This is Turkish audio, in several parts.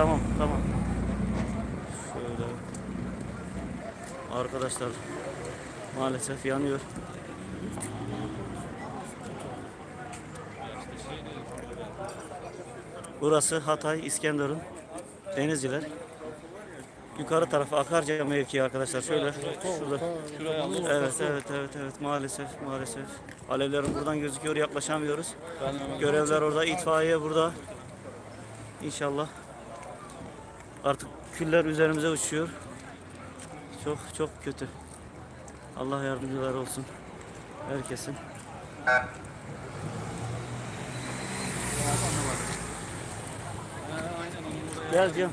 Tamam tamam. Şöyle. Arkadaşlar maalesef yanıyor. Burası Hatay İskenderun Denizciler. Yukarı tarafa Akarca mevkii arkadaşlar. Şöyle şurada. Evet evet evet evet maalesef maalesef. Alevlerin buradan gözüküyor yaklaşamıyoruz. Görevler orada itfaiye burada. İnşallah Artık küller üzerimize uçuyor. Çok çok kötü. Allah yardımcılar olsun. Herkesin. Gel Cem.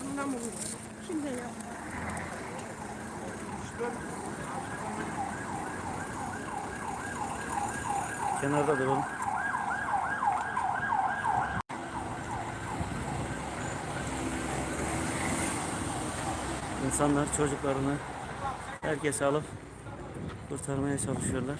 Şimdi ya. Kenarda duralım. İnsanlar çocuklarını herkes alıp kurtarmaya çalışıyorlar.